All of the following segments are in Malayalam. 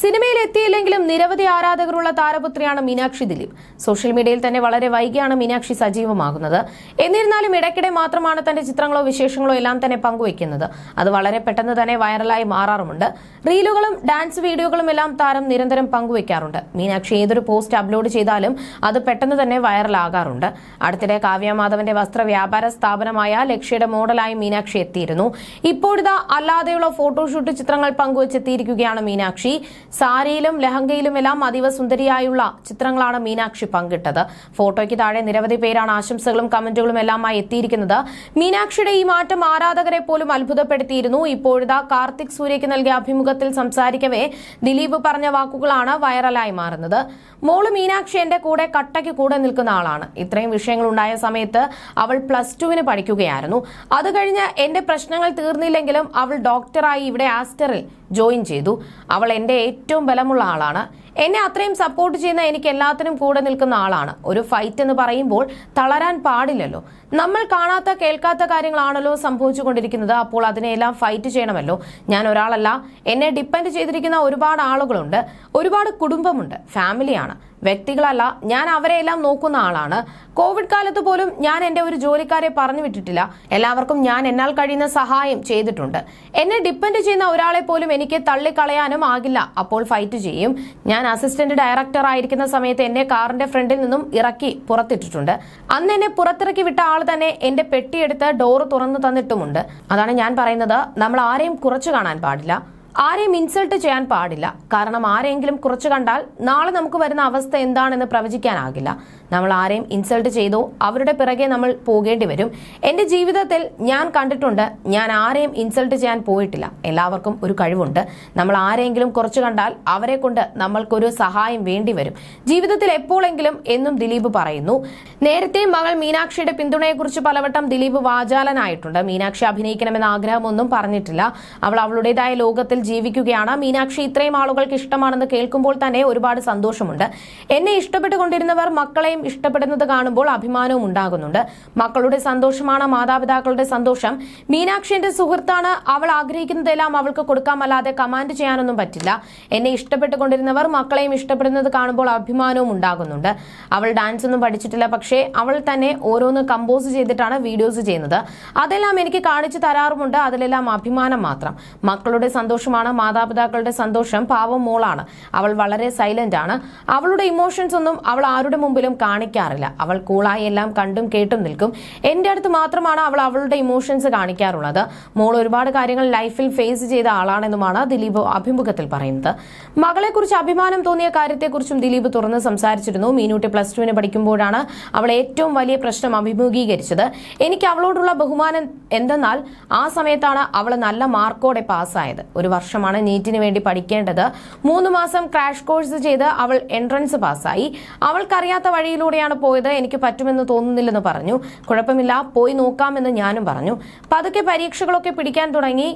സിനിമയിൽ എത്തിയില്ലെങ്കിലും നിരവധി ആരാധകരുള്ള താരപുത്രിയാണ് മീനാക്ഷി ദിലീപ്. സോഷ്യൽ മീഡിയയിൽ തന്നെ വളരെ വൈകിയാണ് മീനാക്ഷി സജീവമാകുന്നത്. എന്നിരുന്നാലും ഇടയ്ക്കിടെ മാത്രമാണ് തന്റെ ചിത്രങ്ങളോ വിശേഷങ്ങളോ എല്ലാം തന്നെ പങ്കുവയ്ക്കുന്നത്. അത് വളരെ പെട്ടെന്ന് തന്നെ വൈറലായി മാറാറുമുണ്ട്. റീലുകളും ഡാൻസ് വീഡിയോകളും എല്ലാം താരം നിരന്തരം പങ്കുവയ്ക്കാറുണ്ട്. മീനാക്ഷി ഏതൊരു പോസ്റ്റ് അപ്ലോഡ് ചെയ്താലും അത് പെട്ടെന്ന് തന്നെ വൈറലാകാറുണ്ട്. അടുത്തിടെ കാവ്യ മാധവന്റെ വസ്ത്ര വ്യാപാര സ്ഥാപനമായ ലക്ഷ്യയുടെ മോഡലായി മീനാക്ഷി എത്തിയിരുന്നു. ഇപ്പോഴിതാ അല്ലാതെയുള്ള ഫോട്ടോഷൂട്ട് ചിത്രങ്ങൾ പങ്കുവച്ചെത്തിയിരിക്കുകയാണ് മീനാക്ഷി. സാരിയിലും ലഹങ്കയിലും എല്ലാം അതീവ സുന്ദരിയായുള്ള ചിത്രങ്ങളാണ് മീനാക്ഷി പങ്കിട്ടത്. ഫോട്ടോയ്ക്ക് താഴെ നിരവധി പേരാണ് ആശംസകളും കമന്റുകളും എല്ലാമായി എത്തിയിരിക്കുന്നത്. മീനാക്ഷിയുടെ ഈ മാറ്റം ആരാധകരെ പോലും അത്ഭുതപ്പെടുത്തിയിരുന്നു. ഇപ്പോഴിതാ കാർത്തിക് സൂര്യയ്ക്ക് നൽകിയ അഭിമുഖത്തിൽ സംസാരിക്കവേ ദിലീപ് പറഞ്ഞ വാക്കുകളാണ് വൈറലായി മാറുന്നത്. മോൾ മീനാക്ഷി എന്റെ കൂടെ കട്ടയ്ക്ക് കൂടെ നിൽക്കുന്ന ആളാണ്. ഇത്രയും വിഷയങ്ങൾ ഉണ്ടായ സമയത്ത് അവൾ പ്ലസ് ടുവിന് പഠിക്കുകയായിരുന്നു. അത് കഴിഞ്ഞ് എന്റെ പ്രശ്നങ്ങൾ തീർന്നില്ലെങ്കിലും അവൾ ഡോക്ടറായി ഇവിടെ ആസ്റ്ററിൽ ജോയിൻ ചെയ്തു. അവൾ എന്റെ ഏറ്റവും ബലമുള്ള ആളാണ്. എന്നെ അത്രയും സപ്പോർട്ട് ചെയ്യുന്ന എനിക്ക് എല്ലാത്തിനും കൂടെ നിൽക്കുന്ന ആളാണ്. ഒരു ഫൈറ്റ് എന്ന് പറയുമ്പോൾ തളരാൻ പാടില്ലല്ലോ. നമ്മൾ കാണാത്ത കേൾക്കാത്ത കാര്യങ്ങളാണല്ലോ സംഭവിച്ചുകൊണ്ടിരിക്കുന്നത്. അപ്പോൾ അതിനെല്ലാം ഫൈറ്റ് ചെയ്യണമല്ലോ. ഞാൻ ഒരാളല്ല. എന്നെ ഡിപ്പെൻഡ് ചെയ്തിരിക്കുന്ന ഒരുപാട് ആളുകളുണ്ട്. ഒരുപാട് കുടുംബമുണ്ട്. ഫാമിലിയാണ് വ്യക്തികളല്ല. ഞാൻ അവരെയെല്ലാം നോക്കുന്ന ആളാണ്. കോവിഡ് കാലത്ത് പോലും ഞാൻ എന്റെ ഒരു ജോലിക്കാരെ പറഞ്ഞു വിട്ടിട്ടില്ല. എല്ലാവർക്കും ഞാൻ എന്നാൽ കഴിയുന്ന സഹായം ചെയ്തിട്ടുണ്ട്. എന്നെ ഡിപ്പെൻഡ് ചെയ്യുന്ന ഒരാളെ പോലും എനിക്ക് തള്ളിക്കളയാനും ആകില്ല. അപ്പോൾ ഫൈറ്റ് ചെയ്യും. ഞാൻ അസിസ്റ്റന്റ് ഡയറക്ടർ ആയിരിക്കുന്ന സമയത്ത് എന്നെ കാറിന്റെ ഫ്രണ്ടിൽ നിന്നും ഇറക്കി പുറത്തിട്ടിട്ടുണ്ട്. അന്ന് എന്നെ പുറത്തിറക്കി വിട്ട ആൾ തന്നെ എന്റെ പെട്ടിയെടുത്ത് ഡോർ തുറന്നു തന്നിട്ടുമുണ്ട്. അതാണ് ഞാൻ പറയുന്നത്. നമ്മൾ ആരെയും കുറച്ചു കാണാൻ പാടില്ല. ആരെയും ഇൻസൾട്ട് ചെയ്യാൻ പാടില്ല. കാരണം ആരെങ്കിലും കുറച്ചു കണ്ടാൽ നാളെ നമുക്ക് വരുന്ന അവസ്ഥ എന്താണെന്ന് പ്രവചിക്കാനാകില്ല. നമ്മൾ ആരെയും ഇൻസൾട്ട് ചെയ്തോ അവരുടെ പിറകെ നമ്മൾ പോകേണ്ടി വരും. എന്റെ ജീവിതത്തിൽ ഞാൻ കണ്ടിട്ടുണ്ട് ഞാൻ ആരെയും ഇൻസൾട്ട് ചെയ്യാൻ പോയിട്ടില്ല. എല്ലാവർക്കും ഒരു കഴിവുണ്ട്. നമ്മൾ ആരെങ്കിലും കുറച്ച് കണ്ടാൽ അവരെ കൊണ്ട് നമ്മൾക്കൊരു സഹായം വേണ്ടി വരും. ജീവിതത്തിൽ എപ്പോഴെങ്കിലും എന്നും ദിലീപ് പറയുന്നു. നേരത്തെ മകൾ മീനാക്ഷിയുടെ പിന്തുണയെക്കുറിച്ച് പലവട്ടം ദിലീപ് വാചാലനായിട്ടുണ്ട്. മീനാക്ഷി അഭിനയിക്കണമെന്ന ആഗ്രഹമൊന്നും പറഞ്ഞിട്ടില്ല. അവൾ അവളുടേതായ ലോകത്തിൽ ജീവിക്കുകയാണ്. മീനാക്ഷി ഇത്രയും ആളുകൾക്ക് ഇഷ്ടമാണെന്ന് കേൾക്കുമ്പോൾ തന്നെ ഒരുപാട് സന്തോഷമുണ്ട്. എന്നെ ഇഷ്ടപ്പെട്ടുകൊണ്ടിരുന്നവർ മക്കളെയും ഇഷ്ടപ്പെടുന്നത് കാണുമ്പോൾ അഭിമാനവും ഉണ്ടാകുന്നുണ്ട്. മക്കളുടെ സന്തോഷമാണ് മാതാപിതാക്കളുടെ സന്തോഷം. മീനാക്ഷി എന്റെ സുഹൃത്താണ് അവൾ ആഗ്രഹിക്കുന്നതെല്ലാം അവൾക്ക് കൊടുക്കാമല്ലാതെ കമാൻഡ് ചെയ്യാനൊന്നും പറ്റില്ല. എന്നെ ഇഷ്ടപ്പെട്ടുകൊണ്ടിരുന്നവർ മക്കളെയും ഇഷ്ടപ്പെടുന്നത് കാണുമ്പോൾ അഭിമാനവും ഉണ്ടാകുന്നുണ്ട്. അവൾ ഡാൻസ് ഒന്നും പഠിച്ചിട്ടില്ല പക്ഷേ അവൾ തന്നെ ഓരോന്ന് കമ്പോസ് ചെയ്തിട്ടാണ് വീഡിയോസ് ചെയ്യുന്നത്. അതെല്ലാം എനിക്ക് കാണിച്ചു തരാറുമുണ്ട് അതിലെല്ലാം അഭിമാനം മാത്രം. മക്കളുടെ സന്തോഷമാണ് മാതാപിതാക്കളുടെ സന്തോഷം പാവം മോളാണ്. അവൾ വളരെ സൈലന്റ് ആണ്. അവളുടെ ഇമോഷൻസ് ഒന്നും അവൾ ആരുടെ മുമ്പിലും കാണിക്കാറില്ല. അവൾ കൂളായി എല്ലാം കണ്ടും കേട്ടും നിൽക്കും. എന്റെ അടുത്ത് മാത്രമാണ് അവൾ അവളുടെ ഇമോഷൻസ് കാണിക്കാറുള്ളത്. മോൾ ഒരുപാട് കാര്യങ്ങൾ ലൈഫിൽ ഫേസ് ചെയ്ത ആളാണെന്നുമാണ് ദിലീപ് അഭിമുഖത്തിൽ പറയുന്നത്. മകളെക്കുറിച്ച് അഭിമാനം തോന്നിയ കാര്യത്തെക്കുറിച്ചും ദിലീപ് തുറന്ന് സംസാരിച്ചിരുന്നു. മീനൂട്ടി പ്ലസ് ടുവിന് പഠിക്കുമ്പോഴാണ് അവൾ ഏറ്റവും വലിയ പ്രശ്നം അഭിമുഖീകരിച്ചത്. എനിക്ക് അവളോടുള്ള ബഹുമാനം എന്തെന്നാൽ ആ സമയത്താണ് അവൾ നല്ല മാർക്കോടെ പാസ്സായത്. ഒരു വർഷമാണ് നീറ്റിന് വേണ്ടി പഠിക്കേണ്ടത്. മൂന്ന് മാസം ക്രാഷ് കോഴ്സ് ചെയ്ത് അവൾ എൻട്രൻസ് പാസ്സായി. അവൾക്കറിയാത്ത വഴിയിലൂടെയാണ് പോയത്. എനിക്ക് പറ്റുമെന്ന് തോന്നുന്നില്ലെന്ന് പറഞ്ഞു. കുഴപ്പമില്ല. പോയി നോക്കാമെന്ന് ഞാനും പറഞ്ഞു. പതുക്കെ പരീക്ഷകളൊക്കെ പിടിക്കാൻ തുടങ്ങി.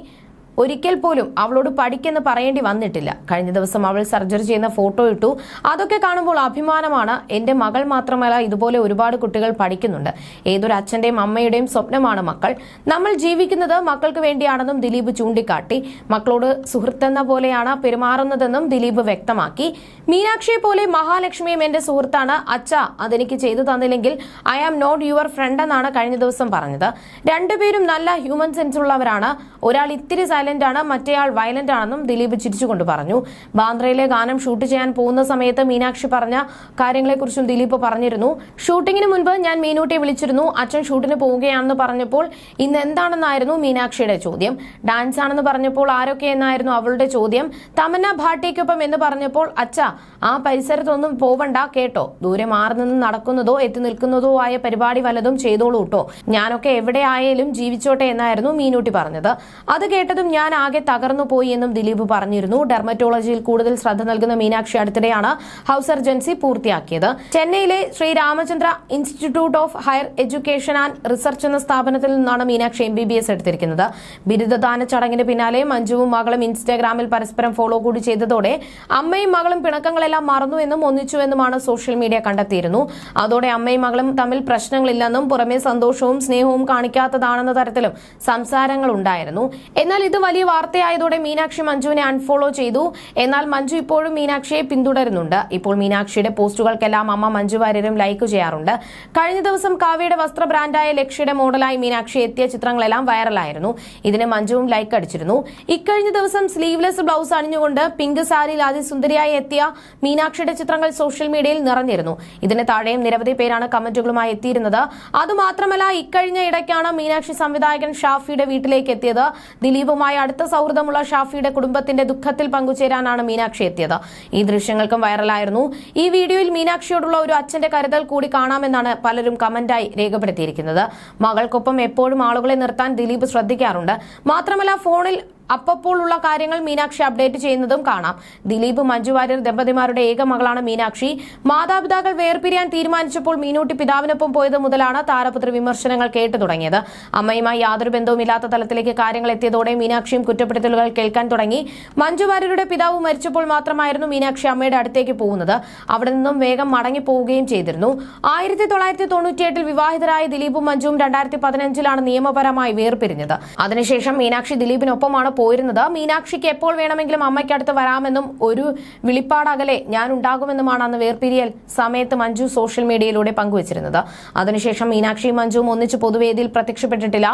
ഒരിക്കൽ പോലും അവളോട് പഠിക്കെന്ന് പറയേണ്ടി വന്നിട്ടില്ല. കഴിഞ്ഞ ദിവസം അവൾ സർജറി ചെയ്യുന്ന ഫോട്ടോ ഇട്ടു. അതൊക്കെ കാണുമ്പോൾ അഭിമാനമാണ്. എന്റെ മകൾ മാത്രമല്ല ഇതുപോലെ ഒരുപാട് കുട്ടികൾ പഠിക്കുന്നുണ്ട്. ഏതൊരു അച്ഛന്റെയും അമ്മയുടെയും സ്വപ്നമാണ് മക്കൾ. നമ്മൾ ജീവിക്കുന്നത് മക്കൾക്ക് വേണ്ടിയാണെന്നും ദിലീപ് ചൂണ്ടിക്കാട്ടി. മക്കളോട് സുഹൃത്തെന്ന പോലെയാണ് പെരുമാറുന്നതെന്നും ദിലീപ് വ്യക്തമാക്കി. മീനാക്ഷിയെ പോലെ മഹാലക്ഷ്മിയും എന്റെ സുഹൃത്താണ്. അച്ഛ അതെനിക്ക് ചെയ്തു തന്നില്ലെങ്കിൽ I am not your friend എന്നാണ് കഴിഞ്ഞ ദിവസം പറഞ്ഞത്. രണ്ടുപേരും നല്ല ഹ്യൂമൻ സെൻസ് ഉള്ളവരാണ് ഒരാൾ ഇത്തിരി ആണ് മറ്റേയാൾ വയലന്റ് ആണെന്നും ദിലീപ് ചിരിച്ചുകൊണ്ട് പറഞ്ഞു. ബാന്ദ്രയിലെ ഗാനം ഷൂട്ട് ചെയ്യാൻ പോകുന്ന സമയത്ത് മീനാക്ഷി പറഞ്ഞ കാര്യങ്ങളെക്കുറിച്ചും ദിലീപ് പറഞ്ഞിരുന്നു. ഷൂട്ടിങ്ങിന് മുൻപ് ഞാൻ മീനൂട്ടിയെ വിളിച്ചിരുന്നു. അച്ഛൻ ഷൂട്ടിന് പോവുകയാണെന്ന് പറഞ്ഞപ്പോൾ ഇന്ന് എന്താണെന്നായിരുന്നു മീനാക്ഷിയുടെ ചോദ്യം. ഡാൻസ് ആണെന്ന് പറഞ്ഞപ്പോൾ ആരൊക്കെ എന്നായിരുന്നു അവളുടെ ചോദ്യം. തമന്ന ഭാട്ടിക്കൊപ്പം എന്ന് പറഞ്ഞപ്പോൾ അച്ഛ ആ പരിസരത്തൊന്നും പോവണ്ട കേട്ടോ. ദൂരെ മാറി നിന്ന് നടക്കുന്നതോ എത്തി നിൽക്കുന്നതോ ആയ പരിപാടി വല്ലതും ചെയ്തോളൂ കേട്ടോ ഞാനൊക്കെ എവിടെ ആയാലും ജീവിച്ചോട്ടെ എന്നായിരുന്നു മീനൂട്ടി പറഞ്ഞത്. അത് കേട്ടതും ഞാൻ ആകെ തകർന്നു പോയി എന്നും ദിലീപ് പറഞ്ഞിരുന്നു. ഡെർമറ്റോളജിയിൽ കൂടുതൽ ശ്രദ്ധ നൽകുന്ന മീനാക്ഷി അടുത്തിടെയാണ് ഹൗസ് സർജൻസി പൂർത്തിയാക്കിയത്. ചെന്നൈയിലെ Sri Ramachandra institute of higher education and research എന്ന സ്ഥാപനത്തിൽ നിന്നാണ് Meenakshi M B B S എടുത്തിരിക്കുന്നത്. ബിരുദദാന ചടങ്ങിന് പിന്നാലെ മഞ്ജുവും മകളും ഇൻസ്റ്റാഗ്രാമിൽ പരസ്പരം ഫോളോ കൂടി ചെയ്തതോടെ അമ്മയും മകളും പിണക്കങ്ങളെല്ലാം മറന്നു എന്നും ഒന്നിച്ചു എന്നുമാണ് സോഷ്യൽ മീഡിയ കണ്ടെത്തിയിരുന്നു. അതോടെ അമ്മയും മകളും തമ്മിൽ പ്രശ്നങ്ങളില്ലെന്നും പുറമെ സന്തോഷവും സ്നേഹവും കാണിക്കാത്തതാണെന്ന തരത്തിലും സംസാരങ്ങൾ ഉണ്ടായിരുന്നു. എന്നാൽ ഇത് വലിയ വാർത്തയായതോടെ മീനാക്ഷി മഞ്ജുവിനെ അൺഫോളോ ചെയ്തു. എന്നാൽ മഞ്ജു ഇപ്പോഴും മീനാക്ഷിയെ പിന്തുടരുന്നുണ്ട്. ഇപ്പോൾ മീനാക്ഷിയുടെ പോസ്റ്റുകൾക്കെല്ലാം അമ്മ മഞ്ജു വാര്യരും ലൈക്ക് ചെയ്യാറുണ്ട്. കഴിഞ്ഞ ദിവസം കാവ്യയുടെ വസ്ത്ര ബ്രാൻഡായ ലക്ഷ്യയുടെ മോഡലായി മീനാക്ഷി എത്തിയ ചിത്രങ്ങളെല്ലാം വൈറലായിരുന്നു. ഇതിന് മഞ്ജുവും ലൈക്ക് അടിച്ചിരുന്നു. ഇക്കഴിഞ്ഞ ദിവസം സ്ലീവ്ലെസ് ബ്ലൗസ് അണിഞ്ഞുകൊണ്ട് പിങ്ക് സാരിയിൽ അതിസുന്ദരിയായി എത്തിയ മീനാക്ഷിയുടെ ചിത്രങ്ങൾ സോഷ്യൽ മീഡിയയിൽ നിറഞ്ഞിരുന്നു. ഇതിന് താഴെയും നിരവധി പേരാണ് കമന്റുകളുമായി എത്തിയിരുന്നത്. അതുമാത്രമല്ല ഇക്കഴിഞ്ഞ ഇടയ്ക്കാണ് മീനാക്ഷി സംവിധായകൻ ഷാഫിയുടെ വീട്ടിലേക്ക് എത്തിയത് ദിലീപുമായി അടുത്ത സൗഹൃദമുള്ള ഷാഫിയുടെ കുടുംബത്തിന്റെ ദുഃഖത്തിൽ പങ്കുചേരാനാണ് മീനാക്ഷി എത്തിയത്. ഈ ദൃശ്യങ്ങൾക്കും വൈറലായിരുന്നു. ഈ വീഡിയോയിൽ മീനാക്ഷിയോടുള്ള ഒരു അച്ഛന്റെ കരുതൽ കൂടി കാണാമെന്നാണ് പലരും കമന്റായി രേഖപ്പെടുത്തിയിരിക്കുന്നത്. മകൾക്കൊപ്പം എപ്പോഴും ആളുകളെ നിർത്താൻ ദിലീപ് ശ്രദ്ധിക്കാറുണ്ട്. മാത്രമല്ല ഫോണിൽ അപ്പപ്പോൾ ഉള്ള കാര്യങ്ങൾ മീനാക്ഷി അപ്ഡേറ്റ് ചെയ്യുന്നതും കാണാം. ദിലീപ് മഞ്ജു വാര്യർ ദമ്പതിമാരുടെ ഏക മകളാണ് മീനാക്ഷി. മാതാപിതാക്കൾ വേർപിരിയാൻ തീരുമാനിച്ചപ്പോൾ മീനൂട്ടി പിതാവിനൊപ്പം പോയത് മുതലാണ് താരപുത്ര വിമർശനങ്ങൾ കേട്ടു തുടങ്ങിയത്. അമ്മയുമായി യാതൊരു ബന്ധവുമില്ലാത്ത തലത്തിലേക്ക് കാര്യങ്ങൾ എത്തിയതോടെ മീനാക്ഷിയും കുറ്റപ്പെടുത്തലുകൾ കേൾക്കാൻ തുടങ്ങി. മഞ്ജു വാര്യരുടെ പിതാവ് മരിച്ചപ്പോൾ മാത്രമായിരുന്നു മീനാക്ഷി അമ്മയുടെ അടുത്തേക്ക് പോകുന്നത്. അവിടെ നിന്നും വേഗം മടങ്ങി പോവുകയും ചെയ്തിരുന്നു. ആയിരത്തി തൊള്ളായിരത്തി തൊണ്ണൂറ്റിയെട്ടിൽ വിവാഹിതരായ ദിലീപും മഞ്ജുവും രണ്ടായിരത്തി പതിനഞ്ചിലാണ് നിയമപരമായി വേർപിരിഞ്ഞത്. അതിനുശേഷം മീനാക്ഷി ദിലീപിനൊപ്പമാണ് പോയിരുന്നത്. മീനാക്ഷിക്ക് എപ്പോൾ വേണമെങ്കിലും അമ്മയ്ക്കടുത്ത് വരാമെന്നും ഒരു വിളിപ്പാടകലെ ഞാൻ ഉണ്ടാകുമെന്നുമാണ് അന്ന് വേർപിരിയൽ സമയത്ത് മഞ്ജു സോഷ്യൽ മീഡിയയിലൂടെ പങ്കുവച്ചിരുന്നത്. അതിനുശേഷം മീനാക്ഷിയും മഞ്ജുവും ഒന്നിച്ച് പൊതുവേദിയിൽ പ്രത്യക്ഷപ്പെട്ടിട്ടില്ല.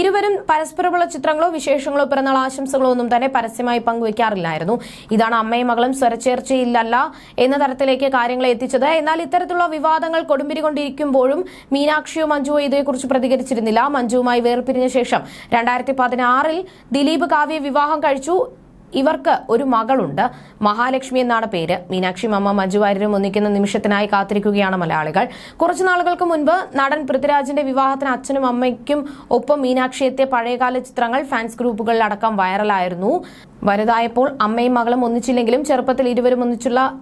ഇരുവരും പരസ്പരമുള്ള ചിത്രങ്ങളോ വിശേഷങ്ങളോ പിറന്നാൾ ആശംസകളോ ഒന്നും തന്നെ പരസ്യമായി പങ്കുവയ്ക്കാറില്ലായിരുന്നു. ഇതാണ് അമ്മയും മകളും സ്വരച്ചേർച്ചയില്ലല്ല എന്ന തരത്തിലേക്ക് കാര്യങ്ങളെ എത്തിച്ചത്. എന്നാൽ ഇത്തരത്തിലുള്ള വിവാദങ്ങൾ കൊടുമ്പിരി കൊണ്ടിരിക്കുമ്പോഴും മീനാക്ഷിയോ മഞ്ജുവോ ഇതേക്കുറിച്ച് പ്രതികരിച്ചിരുന്നില്ല. മഞ്ജുവുമായി വേർപിരിഞ്ഞ ശേഷം രണ്ടായിരത്തി പതിനാറിൽ ദിലീപ് കാവ്യ വിവാഹം കഴിച്ചു. ഇവർക്ക് ഒരു മകളുണ്ട്. മഹാലക്ഷ്മി എന്നാണ് പേര്. മീനാക്ഷി മമ്മ മഞ്ജു വാര്യരും ഒന്നിക്കുന്ന നിമിഷത്തിനായി കാത്തിരിക്കുകയാണ് മലയാളികൾ. കുറച്ചു നാളുകൾക്ക് മുൻപ് നടൻ പൃഥ്വിരാജിന്റെ വിവാഹത്തിന് അച്ഛനും അമ്മയ്ക്കും ഒപ്പം മീനാക്ഷി എത്തിയ പഴയകാല ചിത്രങ്ങൾ ഫാൻസ് ഗ്രൂപ്പുകളിലടക്കം വൈറലായിരുന്നു. വലുതായപ്പോൾ അമ്മയും മകളും ഒന്നിച്ചില്ലെങ്കിലും ചെറുപ്പത്തിൽ ഇരുവരും ഒന്നിച്ചുള്ള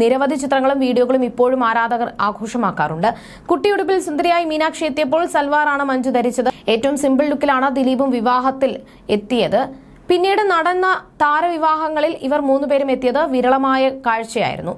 നിരവധി ചിത്രങ്ങളും വീഡിയോകളും ഇപ്പോഴും ആരാധകർ ആഘോഷമാക്കാറുണ്ട്. കുട്ടിയുടുപ്പിൽ സുന്ദരിയായി മീനാക്ഷി എത്തിയപ്പോൾ സൽവാറാണ് മഞ്ജു ധരിച്ചത്. ഏറ്റവും സിമ്പിൾ ലുക്കിലാണ് ദിലീപും വിവാഹത്തിൽ എത്തിയത്. പിന്നീട് നടന്ന താരവിവാഹങ്ങളിൽ ഇവർ മൂന്നുപേരും എത്തിയത് വിരളമായ കാഴ്ചയായിരുന്നു.